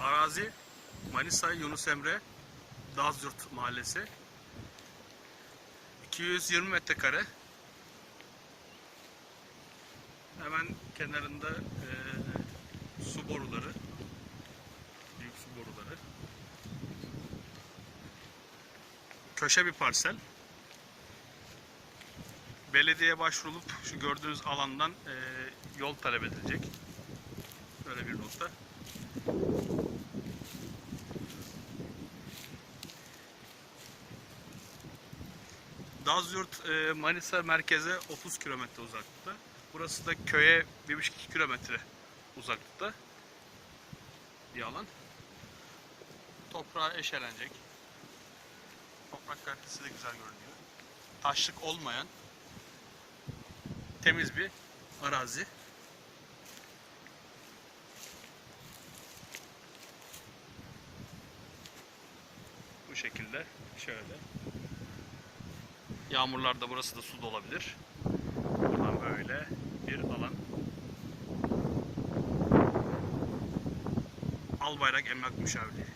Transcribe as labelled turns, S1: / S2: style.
S1: Arazi Manisa Yunus Emre Dazyurt Mahallesi. 220 metrekare. Hemen kenarında eee, su boruları büyük su boruları. Köşe bir parsel. Belediye başvurulup şu gördüğünüz alandan eee, yol talep edilecek. Böyle bir nokta Dazyurt e, Manisa merkeze 30 kilometre uzaklıkta. Burası da köye 1,5-2 kilometre uzaklıkta bir alan. Toprağı eşelenecek. Toprak kalitesi de güzel görünüyor. Taşlık olmayan temiz bir arazi. Şekilde şöyle. Yağmurlarda burası da su dolabilir. Buradan böyle bir alan. Albayrak Emlak Müşavirliği.